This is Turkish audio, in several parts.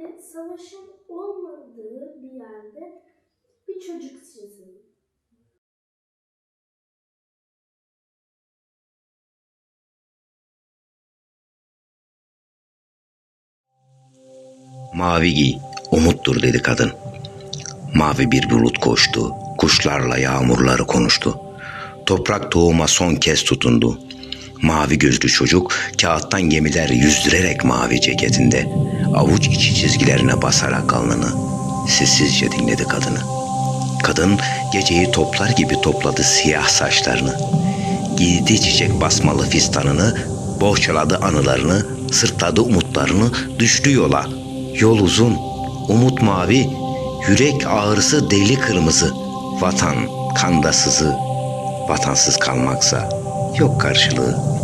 Böyle savaşın olmadığı bir yerde bir çocuk çizin. Mavi giy, umuttur dedi kadın. Mavi bir bulut koştu, kuşlarla yağmurları konuştu. Toprak tohuma son kez tutundu. Mavi gözlü çocuk kağıttan gemiler yüzdürerek mavi ceketinde avuç içi çizgilerine basarak alnını sessizce dinledi kadını. Kadın geceyi toplar gibi topladı siyah saçlarını. Giydi çiçek basmalı fistanını, bohçaladı anılarını, sırtladı umutlarını, düştü yola. Yol uzun, umut mavi, yürek ağrısı deli kırmızı. Vatan kanda sızı, vatansız kalmaksa yok karşılığı.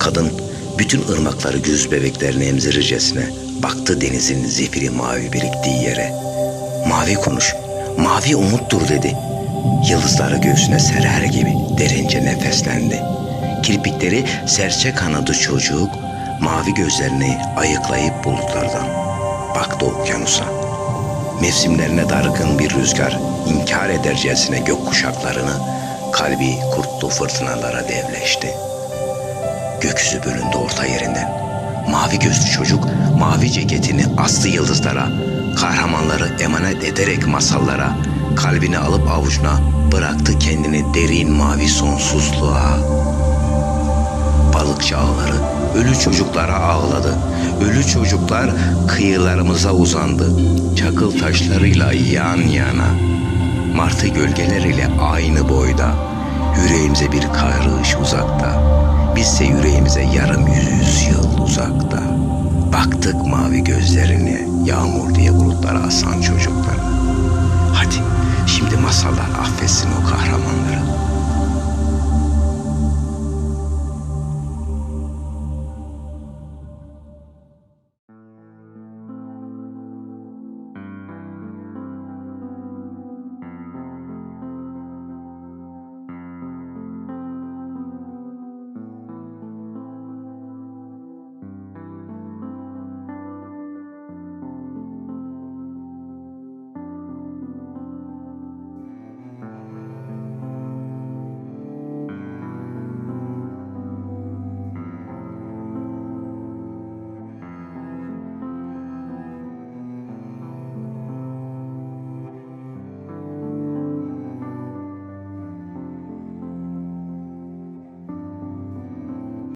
Kadın bütün ırmakları göz bebeklerini emzirircesine baktı denizin zifiri mavi biriktiği yere. Mavi konuş, mavi umuttur dedi. Yıldızları göğsüne serer gibi derince nefeslendi. Kirpikleri serçe kanadı çocuk, mavi gözlerini ayıklayıp bulutlardan baktı okyanusa. Mevsimlerine dargın bir rüzgar inkar edercesine gök kuşaklarını, kalbi kurtlu fırtınalara devleşti. Gökyüzü bölündü orta yerinden. Mavi gözlü çocuk mavi ceketini astı yıldızlara, kahramanları emanet ederek masallara, kalbini alıp avucuna bıraktı kendini derin mavi sonsuzluğa. Balıkçı ağları ölü çocuklara ağladı. Ölü çocuklar kıyılarımıza uzandı. Çakıl taşlarıyla yan yana. Martı gölgeleriyle aynı boyda. Yüreğimize bir karış uzakta. Bizse yüreğimize yarım yüz yıl uzakta. Baktık mavi gözlerine yağmur diye bulutlara asan çocuklara. Hadi şimdi masallar affetsin o kahramanları.